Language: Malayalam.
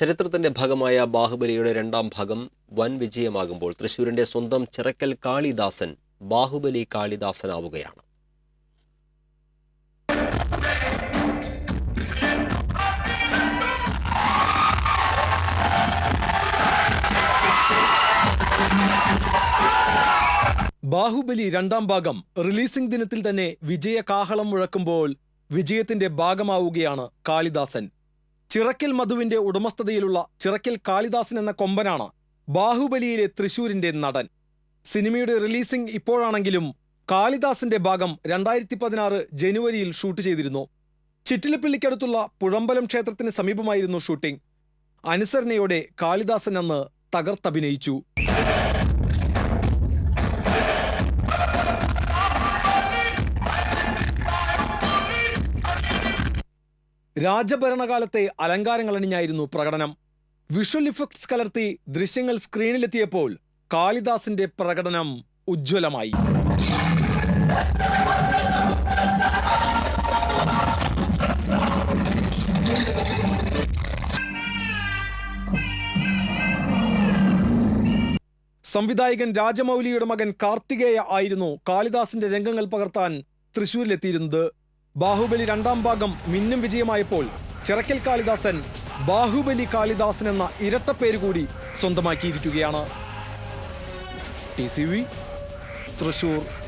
ചരിത്രത്തിന്റെ ഭാഗമായ ബാഹുബലിയുടെ രണ്ടാം ഭാഗം വൻ വിജയമാകുമ്പോൾ തൃശൂരിന്റെ സ്വന്തം ചിറക്കൽ കാളിദാസൻ ബാഹുബലി കാളിദാസനാവുകയാണ്. ബാഹുബലി രണ്ടാം ഭാഗം റിലീസിംഗ് ദിനത്തിൽ തന്നെ വിജയ കാഹളം മുഴക്കുമ്പോൾ വിജയത്തിന്റെ ഭാഗമാവുകയാണ് കാളിദാസൻ. ചിറക്കൽ മധുവിന്റെ ഉടമസ്ഥതയിലുള്ള ചിറക്കൽ കാളിദാസൻ എന്ന കൊമ്പനാണ് ബാഹുബലിയിലെ തൃശൂരിന്റെ നടൻ. സിനിമയുടെ റിലീസിംഗ് ഇപ്പോഴാണെങ്കിലും കാളിദാസിന്റെ ഭാഗം രണ്ടായിരത്തി പതിനാറ് ജനുവരിയിൽ ഷൂട്ട് ചെയ്തിരുന്നു. ചിറ്റിലപ്പള്ളിക്കടുത്തുള്ള പുഴമ്പലം ക്ഷേത്രത്തിന് സമീപമായിരുന്നു ഷൂട്ടിംഗ്. അനുസരണയോടെ കാളിദാസൻ അന്ന് തകർത്തഭിനയിച്ചു. രാജഭരണകാലത്തെ അലങ്കാരങ്ങൾ അണിഞ്ഞായിരുന്നു പ്രകടനം. വിഷ്വൽ ഇഫക്ട്സ് കലർത്തി ദൃശ്യങ്ങൾ സ്ക്രീനിലെത്തിയപ്പോൾ കാളിദാസിന്റെ പ്രകടനം ഉജ്ജ്വലമായി. സംവിധായകൻ രാജമൗലിയുടെ മകൻ കാർത്തികേയ ആയിരുന്നു കാളിദാസിന്റെ രംഗങ്ങൾ പകർത്താൻ തൃശൂരിലെത്തിയിരുന്നത് ബാഹുബലി രണ്ടാം ഭാഗം മിന്നും വിജയമായപ്പോൾ ചിറക്കൽ കാളിദാസൻ ബാഹുബലി കാളിദാസൻ എന്ന ഇരട്ട പേര് കൂടി സ്വന്തമാക്കിയിരിക്കുകയാണ്. T C V Thrissur.